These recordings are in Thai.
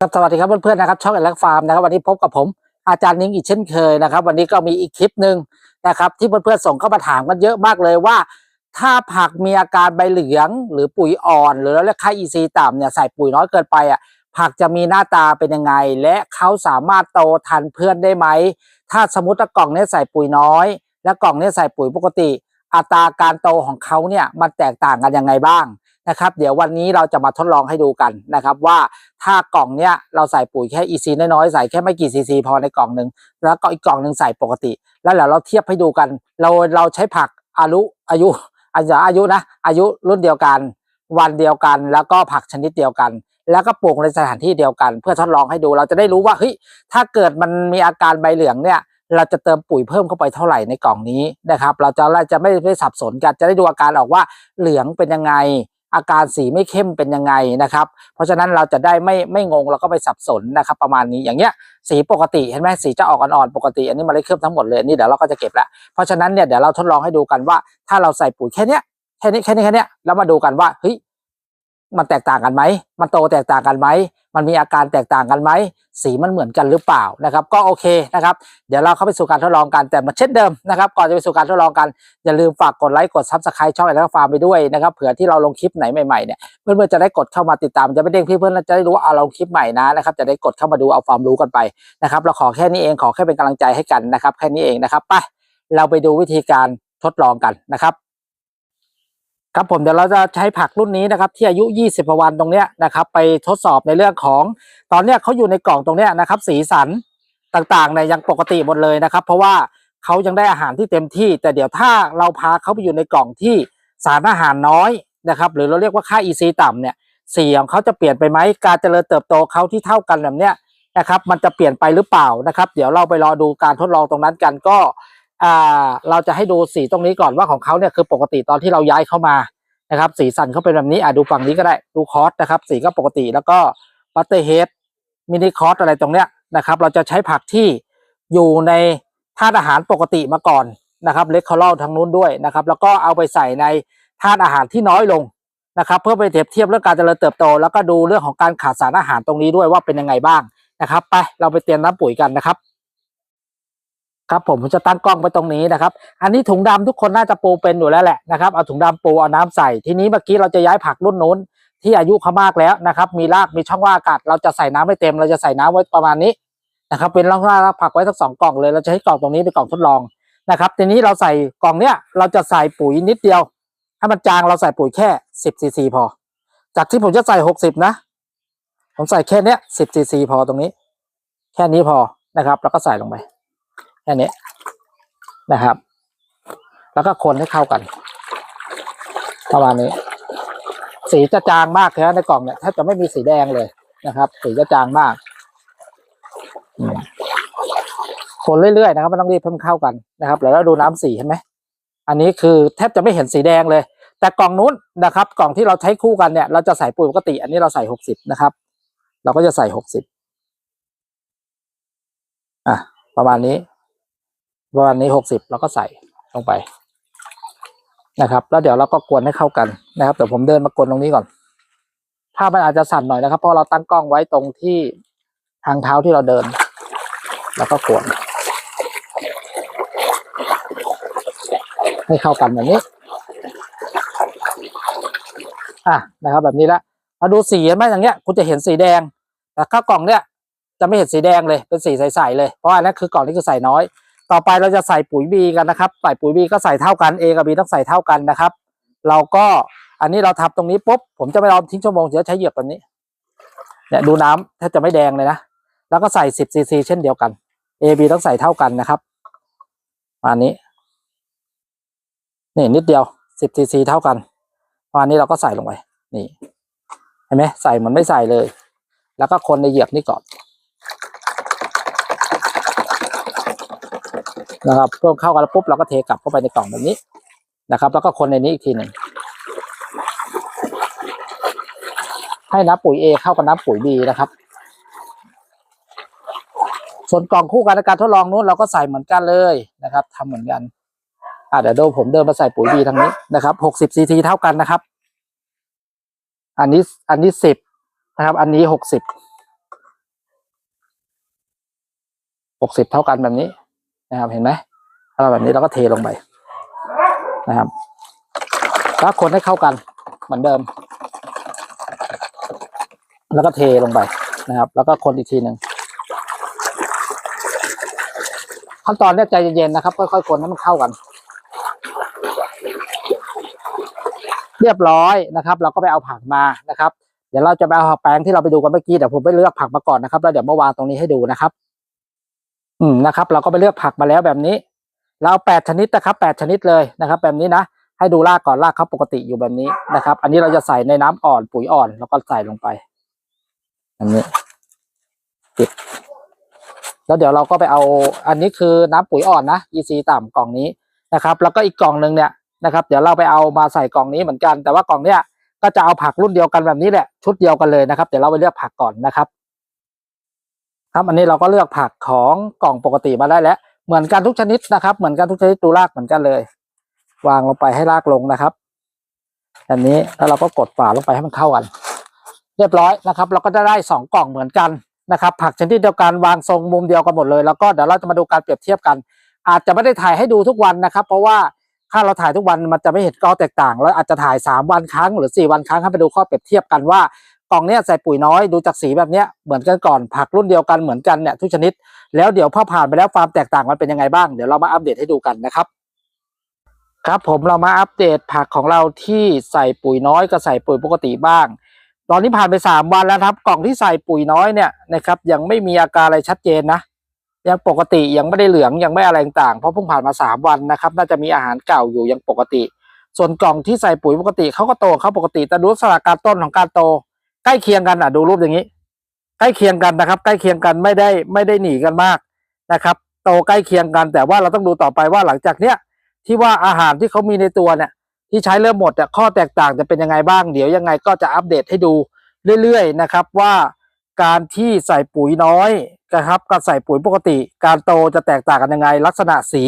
ครับสวัสดีครับเพื่อนๆนะครับช่องแอนลักฟาร์มนะครับวันนี้พบกับผมอาจารย์นิ้งอีกเช่นเคยนะครับ วันนี้ก็มีอีกคลิปหนึ่งนะครับ ที่เพื่อนๆส่งเข้ามาถามกันเยอะมากเลยว่า ถ้าผักมีอาการใบเหลือง หรือปุ๋ยอ่อน หรือเราเรียกค่า EC ต่ำเนี่ยใส่ปุ๋ยน้อยเกินไปอะผักจะมีหน้าตาเป็นยังไง และเขาสามารถโตทันเพื่อนได้ไหม ถ้าสมมติว่ากล่องนี้ใส่ปุ๋ยน้อย และกล่องนี้ใส่ปุ๋ยปกติ อัตราการโตของเขาเนี่ยมันแตกต่างกันยังไงบ้าง นะครับ เดี๋ยววันนี้เราจะมาทดลองให้ดูกันนะครับว่าถ้ากล่องเนี้ยเราใส่ปุ๋ยแค่ EC น้อยๆใส่แค่ไม่กี่ซีซีพอในกล่องหนึ่งแล้วก็อีกกล่องหนึ่งใส่ปกติ แล้วเดี๋ยวเราเทียบให้ดูกัน เราเราใช้ผักอายุอายุอายุอายุนะอายุรุ่นเดียวกัน วันเดียวกัน แล้วก็ผักชนิดเดียวกัน แล้วก็ปลูกในสถานที่เดียวกัน เพื่อทดลองให้ดูเราจะได้รู้ว่าเฮ้ยถ้าเกิดมันมีอาการใบเหลืองเนี่ยเราจะเติมปุ๋ยเพิ่มเข้าไปเท่าไหร่ในกล่องนี้นะครับ เราจะเราจะไม่ไม่สับสนกันจะได้ดูอาการออกว่าเหลืองเป็นยังไง อาการสีไม่เข้มเป็นยังไงนะครับ เพราะฉะนั้นเราจะได้ไม่ไม่งงแล้วก็ไปสับสนนะครับประมาณนี้อย่างเงี้ยสีปกติเห็นไหมสีจะออกอ่อนๆปกติ อันนี้มาเลยเคลือบทั้งหมดเลยนี่เดี๋ยวเราก็จะเก็บแล้วเพราะฉะนั้นเนี่ยเดี๋ยวเราทดลองให้ดูกันว่า ถ้าเราใส่ปุ๋ยแค่เนี้ยแค่นี้แค่นี้แค่เนี้ยแล้วมาดูกันว่าเฮ้ย มันแตกต่างกันไหม มันโตแตกต่างกันไหม มันมีอาการแตกต่างกันไหม สีมันเหมือนกันหรือเปล่านะครับ ก็โอเคนะครับ เดี๋ยวเราเข้าไปสู่การทดลองกัน แต่มาเช่นเดิมนะครับ ก่อนจะไปสู่การทดลองกัน อย่าลืมฝากกดไลค์ กดซับสไครต์ช่องแอนด์ฟาร์มไปด้วยนะครับ เผื่อที่เราลงคลิปไหนใหม่ๆเนี่ย เพื่อนๆจะได้กดเข้ามาติดตาม จะไม่เด้งเพื่อนๆจะได้รู้ว่าเอาเราลงคลิปใหม่นะนะครับ จะได้กดเข้ามาดูเอาความรู้กันไปนะครับ เราขอแค่นี้เอง ขอแค่เป็นกำลังใจให้กันนะครับ แค่นี้เองนะครับ ไป เราไปดูวิธีการทดลองกันนะครับ ครับผมเดี๋ยวเราจะใช้ผักรุ่นนี้นะครับที่อายุ 20 วันตรงเนี้ยนะครับไปทดสอบในเรื่องของตอนเนี้ยเขาอยู่ในกล่องตรงเนี้ยนะครับ สีสันต่างๆเนี่ยยังปกติหมดเลยนะครับ เพราะว่าเขายังได้อาหารที่เต็มที่ แต่เดี๋ยวถ้าเราพาเขาไปอยู่ในกล่องที่สารอาหารน้อยนะครับ หรือเราเรียกว่าค่า EC ต่ำเนี่ยสีของเขาจะเปลี่ยนไปไหมการเจริญเติบโตเขาที่เท่ากันแบบเนี้ยนะครับ มันจะเปลี่ยนไปหรือเปล่านะครับ เดี๋ยวเราไปรอดูการทดลองตรงนั้นกันก็ อ่าเราจะให้ดูสีตรงนี้ก่อนว่าของเขาเนี่ยคือปกติตอนที่เราย้ายเข้ามานะครับ สีสันเขาเป็นแบบนี้อะดูฝั่งนี้ก็ได้ดูคอร์สนะครับ สีก็ปกติแล้วก็บัตเตอร์เฮดมินิคอร์สอะไรตรงเนี้ยนะครับ เราจะใช้ผักที่อยู่ในธาตุอาหารปกติมาก่อนนะครับเลคคอรอลทางนู้นด้วยนะครับ แล้วก็เอาไปใส่ในธาตุอาหารที่น้อยลงนะครับ เพื่อไปเทียบเทียบเรื่องการเจริญเติบโต แล้วก็ดูเรื่องของการขาดสารอาหารตรงนี้ด้วยว่าเป็นยังไงบ้างนะครับ ไปเราไปเตรียมน้ำปุ๋ยกันนะครับ ครับผมผมจะตั้งกล้องไว้ตรงนี้นะครับ อันนี้ถุงดำทุกคนน่าจะปูเป็นอยู่แล้วแหละนะครับเอาถุงดำปูเอาน้ำใส่ ทีนี้เมื่อกี้เราจะย้ายผักรุ่นนู้นที่อายุเขามากแล้วนะครับ มีรากมีช่องว่างอากาศ เราจะใส่น้ำไม่เต็ม เราจะใส่น้ำไว้ประมาณนี้นะครับ เป็นร่องรากผักไว้สักสองกล่องเลย เราจะให้กล่องตรงนี้เป็นกล่องทดลองนะครับ ทีนี้เราใส่กล่องเนี้ยเราจะใส่ปุ๋ยนิดเดียวให้มันจางเราใส่ปุ๋ยแค่สิบซีซีพอ จากที่ผมจะใส่หกสิบนะ ผมใส่แค่เนี้ยสิบซีซีพอตรงนี้ แค่นี้พอนะครับ แล้วก็ใส่ลงไป แค่นี้นะครับ แล้วก็คนให้เข้ากันประมาณนี้ สีจะจางมากแค่ในกล่องเนี่ยแทบจะไม่มีสีแดงเลยนะครับ สีจะจางมากคนเรื่อยๆนะครับไม่ต้องรีบเพิ่มเข้ากันนะครับ แล้วเราดูน้ำสีเห็นไหมอันนี้คือแทบจะไม่เห็นสีแดงเลย แต่กล่องนู้นนะครับ กล่องที่เราใช้คู่กันเนี่ยเราจะใส่ปุ๋ยปกติ อันนี้เราใส่หกสิบนะครับ เราก็จะใส่หกสิบอะประมาณนี้ ประมาณนี้หกสิบเราก็ใส่ลงไปนะครับ แล้วเดี๋ยวเราก็กวนให้เข้ากันนะครับเดี๋ยวผมเดินมากวนตรงนี้ก่อนภาพมันอาจจะสั่นหน่อยนะครับ เพราะเราตั้งกล้องไว้ตรงที่ทางเท้าที่เราเดิน แล้วก็กวนให้เข้ากันแบบนี้ อะนะครับ แบบนี้ละมาดูสีไหมอย่างเงี้ย คุณจะเห็นสีแดงแต่ข้าวกล่องเนี้ยจะไม่เห็นสีแดงเลยเป็นสีใสๆเลยเพราะอันนั้นคือกล่องที่คือใส่น้อย ต่อไปเราจะใส่ปุ๋ยบีกันนะครับ ใส่ปุ๋ยบีก็ใส่เท่ากัน A กับ B ต้องใส่เท่ากันนะครับ เราก็อันนี้เราทับตรงนี้ปุ๊บผมจะไม่รอทิ้งชั่วโมงเดี๋ยวใช้เหยือกแบบนี้เนี่ยดูน้ำแทบจะไม่แดงเลยนะ แล้วก็ใส่ 10ซีซีเช่นเดียวกัน A B ต้องใส่เท่ากันนะครับประมาณนี้นี่นิดเดียว 10ซีซีเท่ากันประมาณนี้เราก็ใส่ลงไปนี่เห็นไหมใส่เหมือนไม่ใส่เลย แล้วก็คนในเหยือกนี่ก่อน นะครับเพิ่มเข้ากันแล้วปุ๊บเราก็เทกลับเข้าไปในกล่องแบบนี้นะครับ แล้วก็คนในนี้อีกทีหนึ่งให้น้ำปุ๋ย A เข้ากับน้ำปุ๋ย B นะครับ ส่วนกล่องคู่กันในการทดลองนู้นเราก็ใส่เหมือนกันเลยนะครับทำเหมือนกันอะเดี๋ยวดูผมเดินมาใส่ปุ๋ย B ทางนี้นะครับหกสิบซีทีเท่ากันนะครับ อันนี้อันนี้สิบนะครับ อันนี้หกสิบหกสิบเท่ากันแบบนี้ นะครับ เห็นไหมถ้าเราแบบนี้เราก็เทลงไปนะครับแล้วคนให้เข้ากันเหมือนเดิม แล้วก็เทลงไปนะครับ แล้วก็คนอีกทีหนึ่งขั้นตอนเนี้ยใจเย็นๆนะครับ ค่อยๆคนให้มันเข้ากัน เรียบร้อยนะครับ เราก็ไปเอาผักมานะครับ เดี๋ยวเราจะไปเอาแปลงที่เราไปดูกันเมื่อกี้เดี๋ยวผมไปเลือกผักมาก่อนนะครับแล้วเดี๋ยวมาวางตรงนี้ให้ดูนะครับ อืมนะครับ เราก็ไปเลือกผักมาแล้วแบบนี้ เราแปดชนิดนะครับแปดชนิดเลยนะครับ แบบนี้นะให้ดูรากก่อนรากเขาปกติอยู่แบบนี้นะครับ อันนี้เราจะใส่ในน้ำอ่อนปุ๋ยอ่อน แล้วก็ใส่ลงไปอันนี้ปิดแล้วเดี๋ยวเราก็ไปเอา อันนี้คือน้ำปุ๋ยอ่อนนะ EC ต่ำกล่องนี้นะครับ แล้วก็อีกกล่องหนึ่งเนี่ยนะครับ เดี๋ยวเราไปเอามาใส่กล่องนี้เหมือนกัน แต่ว่ากล่องเนี้ยก็จะเอาผักรุ่นเดียวกันแบบนี้แหละ ชุดเดียวกันเลยนะครับ เดี๋ยวเราไปเลือกผักก่อนนะครับ ครับอันนี้เราก็เลือกผักของกล่องปกติมาได้แล้ว เหมือนกันทุกชนิดนะครับ เหมือนกันทุกชนิดดูรากเหมือนกันเลย วางลงไปให้รากลงนะครับอันนี้แล้วเราก็กดฝาลงไปให้มันเข้ากัน เรียบร้อยนะครับ เราก็จะได้สองกล่องเหมือนกันนะครับ ผักชนิดเดียวกันวางทรงมุมเดียวกันหมดเลย แล้วก็เดี๋ยวเราจะมาดูการเปรียบเทียบกัน อาจจะไม่ได้ถ่ายให้ดูทุกวันนะครับ เพราะว่าถ้าเราถ่ายทุกวันมันจะไม่เห็นข้อแตกต่าง แล้วอาจจะถ่ายสามวันครั้งหรือสี่วันครั้งให้ไปดูข้อเปรียบเทียบกันว่า กล่องเนี้ยใส่ปุ๋ยน้อยดูจากสีแบบเนี้ยเหมือนกันก่อนผักรุ่นเดียวกันเหมือนกันเนี่ยทุกชนิด แล้วเดี๋ยวพอผ่านไปแล้วความแตกต่างมันเป็นยังไงบ้างเดี๋ยวเรามาอัปเดตให้ดูกันนะครับ ครับผมเรามาอัปเดตผักของเราที่ใส่ปุ๋ยน้อยกับใส่ปุ๋ยปกติบ้าง ตอนนี้ผ่านไปสามวันแล้วครับ กล่องที่ใส่ปุ๋ยน้อยเนี่ยนะครับยังไม่มีอาการอะไรชัดเจนนะยังปกติยังไม่ได้เหลืองยังไม่อะไรต่างเพราะเพิ่งผ่านมาสามวันนะครับ น่าจะมีอาหารเก่าอยู่ยังปกติ ส่วนกล่องที่ใส่ปุ๋ยปกติเขาก็โตเขาปกติแต่ดูลักการต้นของการโต ใกล้เคียงกันอะดูรูปอย่างนี้ ใกล้เคียงกันนะครับ ใกล้เคียงกันไม่ได้ไม่ได้หนีกันมากนะครับ โตใกล้เคียงกัน แต่ว่าเราต้องดูต่อไปว่าหลังจากเนี้ยที่ว่าอาหารที่เขามีในตัวเนี่ย ที่ใช้เริ่มหมดเนี่ยข้อแตกต่างจะเป็นยังไงบ้างเดี๋ยวยังไงก็จะอัปเดตให้ดูเรื่อยๆนะครับว่าการที่ใส่ปุ๋ยน้อยนะครับกับใส่ปุ๋ยปกติ การโตจะแตกต่างกันยังไง ลักษณะสี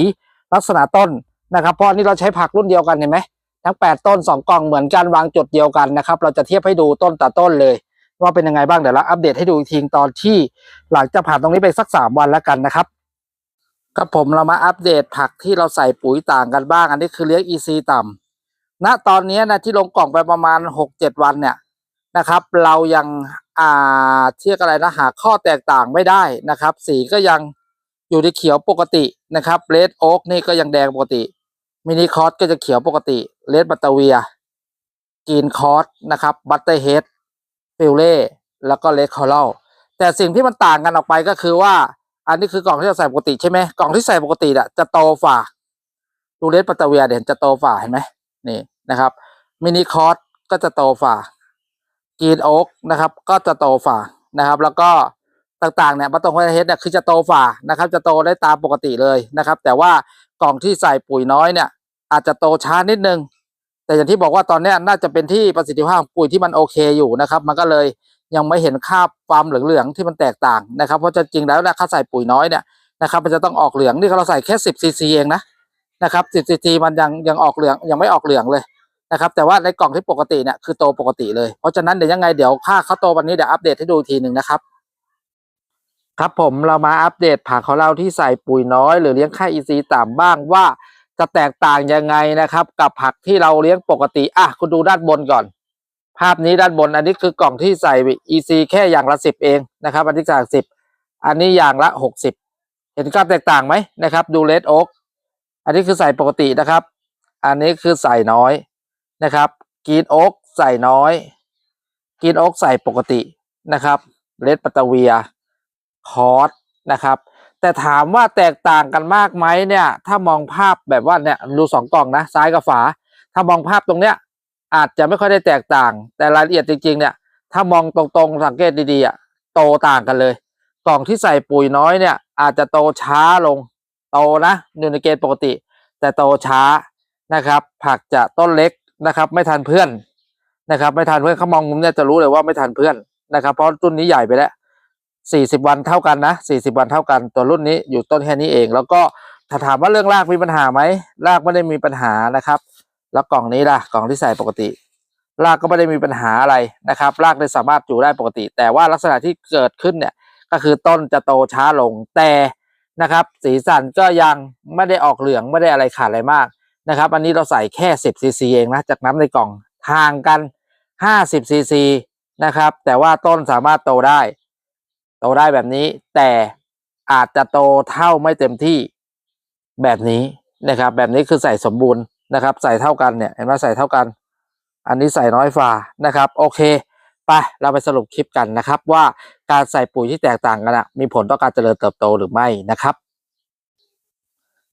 ลักษณะต้นนะครับ เพราะอันนี้เราใช้ผักรุ่นเดียวกันเห็นไหม ทั้งแปดต้นสองกล่องเหมือนกันวางจุดเดียวกันนะครับ เราจะเทียบให้ดูต้นต่อต้นเลย ว่าเป็นยังไงบ้างเดี๋ยวเราอัปเดตให้ดูอีกทีตอนที่หลังจากผ่านตรงนี้ไปสักสามวันแล้วกันนะครับครับผมเรามาอัปเดตผักที่เราใส่ปุ๋ยต่างกันบ้าง อันนี้คือเลี้ยง EC ต่ำณตอนนี้นะที่ลงกล่องไปประมาณหกเจ็ดวันเนี่ยนะครับ เรายังอ่าเทียกอะไรนะหาข้อแตกต่างไม่ได้นะครับ สีก็ยังอยู่ในเขียวปกตินะครับเลดโอ๊กนี่ก็ยังแดงปกติ มินิคอสก็จะเขียวปกติเลดบัตเตอเวียกรีนคอสนะครับบัตเตอร์เฮดฟิลเล่แล้วก็เลดคอรัลแต่สิ่งที่มันต่างกันออกไปก็คือว่า อันนี้คือกล่องที่เราใส่ปกติใช่ไหมกล่องที่ใส่ปกติอะจะโตฝ่าดูเลสปัตเตเวียเด่นจะโตฝ่าเห็นไหมนี่นะครับมินิคอร์สก็จะโตฝ่ากรีนโอ๊กนะครับ ก็จะโตฝ่านะครับ แล้วก็ต่างๆเนี่ยบัตตงไวเฮดเนี่ยคือจะโตฝ่านะครับ จะโตได้ตามปกติเลยนะครับ แต่ว่ากล่องที่ใส่ปุ๋ยน้อยเนี่ย อาจจะโตช้านิดนึง แต่อย่างที่บอกว่าตอนนี้น่าจะเป็นที่ประสิทธิภาพปุ๋ยที่มันโอเคอยู่นะครับ มันก็เลยยังไม่เห็นค่าความเหลืองๆที่มันแตกต่างนะครับ เพราะจริงๆแล้วเนี่ยค่าใส่ปุ๋ยน้อยเนี่ยนะครับ มันจะต้องออกเหลืองนี่เราใส่แค่10ซีซีเองนะนะครับ10ซีซีมันยังยังออกเหลืองยังไม่ออกเหลืองเลยนะครับ แต่ว่าในกล่องที่ปกติเนี่ยคือโตปกติเลย เพราะฉะนั้นเดี๋ยวยังไงเดี๋ยวค่าเขาโตวันนี้เดี๋ยวอัปเดตให้ดูทีหนึ่งนะครับครับผมเรามาอัปเดตผักของเราที่ใส่ปุ๋ยน้อย หรือเลี้ยงค่าอินทรีย์ต่ำบ้างว่า จะแตกต่างยังไงนะครับ กับผักที่เราเลี้ยงปกติ อะ คุณดูด้านบนก่อน ภาพนี้ด้านบน อันนี้คือกล่องที่ใส่ EC แค่อย่างละสิบเองนะครับ อันนี้จากสิบอันนี้อย่างละหกสิบเห็นความแตกต่างไหมนะครับ ดูเลดโอ๊กอันนี้คือใส่ปกตินะครับ อันนี้คือใส่น้อยนะครับกรีนโอ๊กใส่น้อยกรีนโอ๊กใส่ปกตินะครับเลดปัตตเวียคอร์สนะครับ แต่ถามว่าแตกต่างกันมากไหมเนี่ย ถ้ามองภาพแบบว่าเนี่ยดูสองกล่องนะซ้ายกับฝา ถ้ามองภาพตรงเนี้ย อาจจะไม่ค่อยได้แตกต่าง แต่รายละเอียดจริง ๆ เนี่ย ถ้ามองตรงๆสังเกตดีๆอะโตต่างกันเลย กล่องที่ใส่ปุ๋ยน้อยเนี่ย อาจจะโตช้าลง โตนะอยู่ในเกณฑ์ปกติ แต่โตช้านะครับ ผักจะต้นเล็กนะครับ ไม่ทันเพื่อนนะครับ ไม่ทันเพื่อนเขามองมุมเนี่ยจะรู้เลยว่าไม่ทันเพื่อนนะครับ เพราะรุ่นนี้ใหญ่ไปแล้ว สี่สิบวันเท่ากันนะสี่สิบวันเท่ากัน ตัวรุ่นนี้อยู่ต้นแค่นี้เอง แล้วก็ถ้าถามว่าเรื่องรากมีปัญหาไหมรากไม่ได้มีปัญหานะครับ แล้วกล่องนี้ล่ะกล่องที่ใส่ปกติรากก็ไม่ได้มีปัญหาอะไรนะครับ รากได้สามารถอยู่ได้ปกติ แต่ว่าลักษณะที่เกิดขึ้นเนี่ยก็คือต้นจะโตช้าลงแต่นะครับ สีสันก็ยังไม่ได้ออกเหลืองไม่ได้อะไรขาดอะไรมากนะครับ อันนี้เราใส่แค่ 10ซีซีเองนะจากน้ำในกล่องห่างกัน 50ซีซีนะครับ แต่ว่าต้นสามารถโตได้ โตได้แบบนี้ แต่อาจจะโตเท่าไม่เต็มที่แบบนี้นะครับ แบบนี้คือใส่สมบูรณ์นะครับ ใส่เท่ากันเนี่ยเห็นไหมใส่เท่ากัน อันนี้ใส่น้อยฝ่านะครับ โอเคไปเราไปสรุปคลิปกันนะครับ ว่าการใส่ปุ๋ยที่แตกต่างกันอะมีผลต่อการเจริญเติบโตหรือไม่นะครับ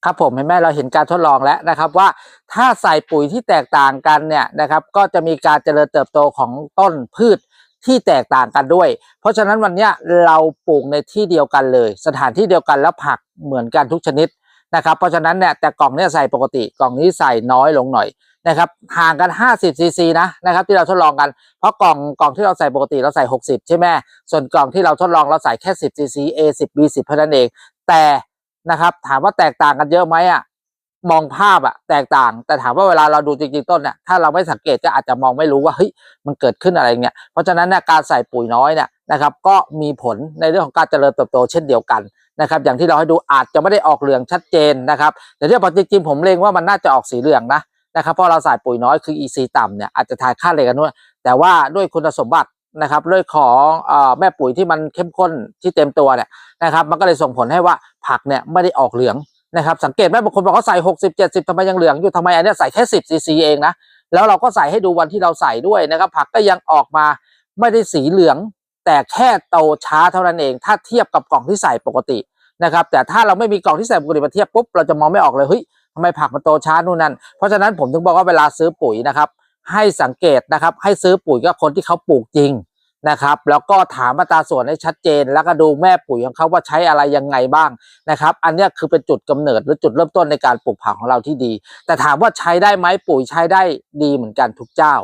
ครับผมเห็นไหมเราเห็นการทดลองแล้วนะครับ ว่าถ้าใส่ปุ๋ยที่แตกต่างกันเนี่ยนะครับ ก็จะมีการเจริญเติบโตของต้นพืช ที่แตกต่างกันด้วย เพราะฉะนั้นวันนี้เราปลูกในที่เดียวกันเลย สถานที่เดียวกันแล้วผักเหมือนกันทุกชนิดนะครับเพราะฉะนั้นเนี่ยแต่กล่องเนี่ยใส่ปกติกล่องนี้ใส่น้อยลงหน่อยนะครับห่างกัน 50ซีซีนะนะครับที่เราทดลองกัน เพราะกล่องกล่องที่เราใส่ปกติเราใส่ 60 ใช่ไหมส่วนกล่องที่เราทดลองเราใส่แค่ 10 cc A 10 B 10เท่านั้นเองแต่นะครับถามว่าแตกต่างกันเยอะไหมอะ มองภาพอะแตกต่าง แต่ถามว่าเวลาเราดูจริงๆต้นเนี่ยถ้าเราไม่สังเกตก็อาจจะมองไม่รู้ว่าเฮ้ยมันเกิดขึ้นอะไรเงี้ยเพราะฉะนั้นเนี่ยการใส่ปุ๋ยน้อยเนี่ยนะครับ ก็มีผลในเรื่องของการเจริญเติบโตเช่นเดียวกันนะครับ อย่างที่เราให้ดูอาจจะไม่ได้ออกเหลืองชัดเจนนะครับแต่ที่พอจริงๆผมเล็งว่ามันน่าจะออกสีเหลืองนะนะครับเพราะเราใส่ปุ๋ยน้อยคือ EC ต่ำเนี่ยอาจจะทายค่าเลยกันด้วยแต่ว่าด้วยคุณสมบัตินะครับด้วยของอแม่ปุ๋ยที่มันเข้มข้นที่เต็มตัวเนี่ยนะครับ มันก็เลยส่งผลให้ว่าผักเนี่ยไม่ได้ออกเหลือง นะครับสังเกตไหมบางคนบอกเขาใส่60 70ทำไมยังเหลืองอยู่ทำไมอันนี้ใส่แค่10ซีซีเองนะแล้วเราก็ใส่ให้ดูวันที่เราใส่ด้วยนะครับ ผักก็ยังออกมาไม่ได้สีเหลือง แต่แค่โตช้าเท่านั้นเอง ถ้าเทียบกับกล่องที่ใส่ปกตินะครับ แต่ถ้าเราไม่มีกล่องที่ใส่ปกติมาเทียบปุ๊บเราจะมองไม่ออกเลยเฮ้ยทำไมผักมันโตช้านู่นนั่นเพราะฉะนั้นผมถึงบอกว่าเวลาซื้อปุ๋ยนะครับ ให้สังเกตนะครับ ให้ซื้อปุ๋ยกับคนที่เขาปลูกจริง นะครับ แล้วก็ถามอัตราส่วนให้ชัดเจน แล้วก็ดูแม่ปุ๋ยของเขาว่าใช้อะไรยังไงบ้างนะครับ อันนี้คือเป็นจุดกำเนิดหรือจุดเริ่มต้นในการปลูกผักของเราที่ดี แต่ถามว่าใช้ได้ไหมปุ๋ยใช้ได้ดีเหมือนกันทุกเจ้า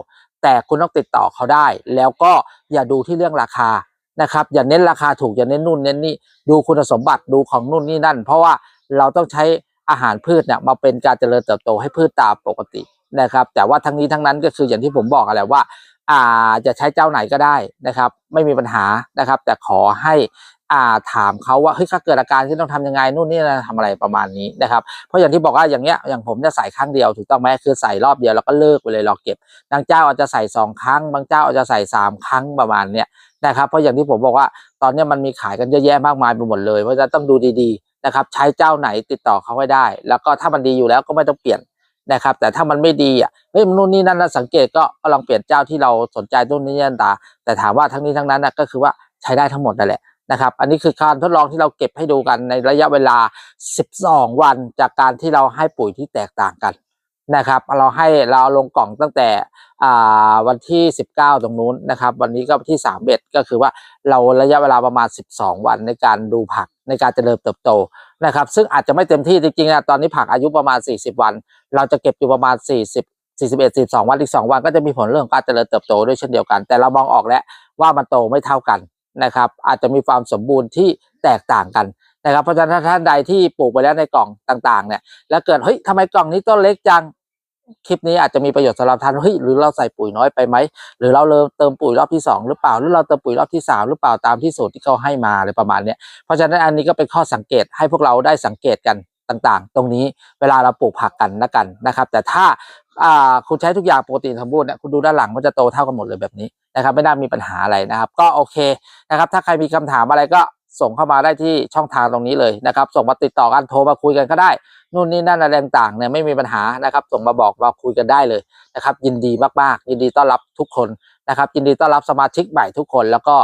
แต่คุณต้องติดต่อเขาได้ แล้วก็อย่าดูที่เรื่องราคานะครับ อย่าเน้นราคาถูกอย่าเน้นนู่นเน้นนี่ดูคุณสมบัติดูของนู่นนี่นั่น เพราะว่าเราต้องใช้อาหารพืชเนี่ยมาเป็นการเจริญเติบโตให้พืชตามปกตินะครับ แต่ว่าทั้งนี้ทั้งนั้นก็คืออย่างที่ผมบอกกันแหละว่า อ่าจะใช้เจ้าไหนก็ได้นะครับ ไม่มีปัญหานะครับ แต่ขอให้อ่าถามเขาว่าเฮ้ยถ้าเกิดอาการที่ต้องทำยังไงนู่นนี่นะทำอะไรประมาณนี้นะครับเพราะอย่างที่บอกว่าอย่างเงี้ยอย่างผมจะใส่ครั้งเดียวถูกต้องไหมคือใส่รอบเดียวแล้วก็เลิกไปเลยรอเก็บบางเจ้าอาจจะใส่สองครั้ง บางเจ้าอาจจะใส่สามครั้งประมาณเนี้ยนะครับเพราะอย่างที่ผมบอกว่าตอนเนี้ยมันมีขายกันเยอะแยะมากมายไปหมดเลยเพราะฉะนั้นต้องดูดีๆนะครับใช้เจ้าไหนติดต่อเขาให้ได้ แล้วก็ถ้ามันดีอยู่แล้วก็ไม่ต้องเปลี่ยน นะครับ แต่ถ้ามันไม่ดีอะเฮ้ยมันนู่นนี่นั่นนะสังเกตก็ลองเปลี่ยนเจ้าที่เราสนใจนู่นนี่นั่นตาแต่ถามว่าทั้งนี้ทั้งนั้นนะก็คือว่าใช้ได้ทั้งหมดนั่นแหละนะครับ อันนี้คือการทดลองที่เราเก็บให้ดูกันในระยะเวลา 12 วัน จากการที่เราให้ปุ๋ยที่แตกต่างกัน นะครับ เราให้เราเอาลงกล่องตั้งแต่อ่าวันที่ 19 ตรงนู้นนะครับ วันนี้ก็ที่ 31 ก็คือว่าเราระยะเวลาประมาณ 12 วันในการดูผักในการเจริญเติบโตนะครับ ซึ่งอาจจะไม่เต็มที่จริงๆนะตอนนี้ผักอายุประมาณ 40 วัน เราจะเก็บอยู่ประมาณ 40 41 42 วันอีก 2 วันก็จะมีผลเรื่องการเจริญเติบโตด้วยเช่นเดียวกัน แต่เรามองออกแล้วว่ามันโตไม่เท่ากันนะครับ อาจจะมีความสมบูรณ์ที่แตกต่างกันนะครับเพราะฉะนั้นถ้าท่านใดที่ปลูกไปแล้วในกล่องต่างๆเนี่ยแล้วเกิดเฮ้ยทำไมกล่องนี้ต้นเล็กจัง คลิปนี้อาจจะมีประโยชน์สำหรับท่านเฮ้ยหรือเราใส่ปุ๋ยน้อยไปไหมหรือเราเริ่มเติมปุ๋ยรอบที่สองหรือเปล่าหรือเราเติมปุ๋ยรอบที่สามหรือเปล่าตามที่สูตรที่เขาให้มาอะไรประมาณเนี้ยเพราะฉะนั้นอันนี้ก็เป็นข้อสังเกตให้พวกเราได้สังเกตกันต่างๆ ตรงนี้เวลาเราปลูกผักกันนะกันนะครับ แต่ถ้าอ่าคุณใช้ทุกอย่างปกติสมบูรณ์เนี่ยคุณดูด้านหลังมันจะโตเท่ากันหมดเลยแบบนี้นะครับ ไม่น่ามีปัญหาอะไรนะครับ ก็โอเคนะครับ ถ้าใครมีคำถามอะไรก็ ส่งเข้ามาได้ที่ช่องทางตรงนี้เลยนะครับ ส่งมาติดต่อกันโทรมาคุยกันก็ได้ นู่นนี่นั่นอะไรต่างๆเนี่ยไม่มีปัญหานะครับ ส่งมาบอกมาคุยกันได้เลยนะครับ ยินดีมากๆ ยินดีต้อนรับทุกคนนะครับ ยินดีต้อนรับสมาชิกใหม่ทุกคน แล้วก็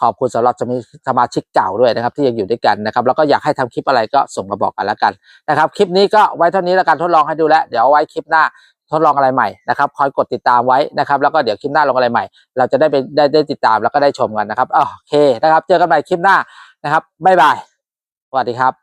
ขอบคุณสำหรับสมาชิกเก่าด้วยนะครับ ที่ยังอยู่ด้วยกันนะครับ แล้วก็อยากให้ทำคลิปอะไรก็ส่งมาบอกกันแล้วกันนะครับ คลิปนี้ก็ไว้เท่านี้แล้วกันทดลองให้ดูแลเดี๋ยวไว้คลิปหน้า ทดลองอะไรใหม่นะครับคอยกดติดตามไว้นะครับ แล้วก็เดี๋ยวคลิปหน้าลงอะไรใหม่ เราจะได้ไปได้ได้ติดตามแล้วก็ได้ชมกันนะครับโอเคนะครับ เจอกันใหม่คลิปหน้านะครับบ๊ายบายสวัสดีครับ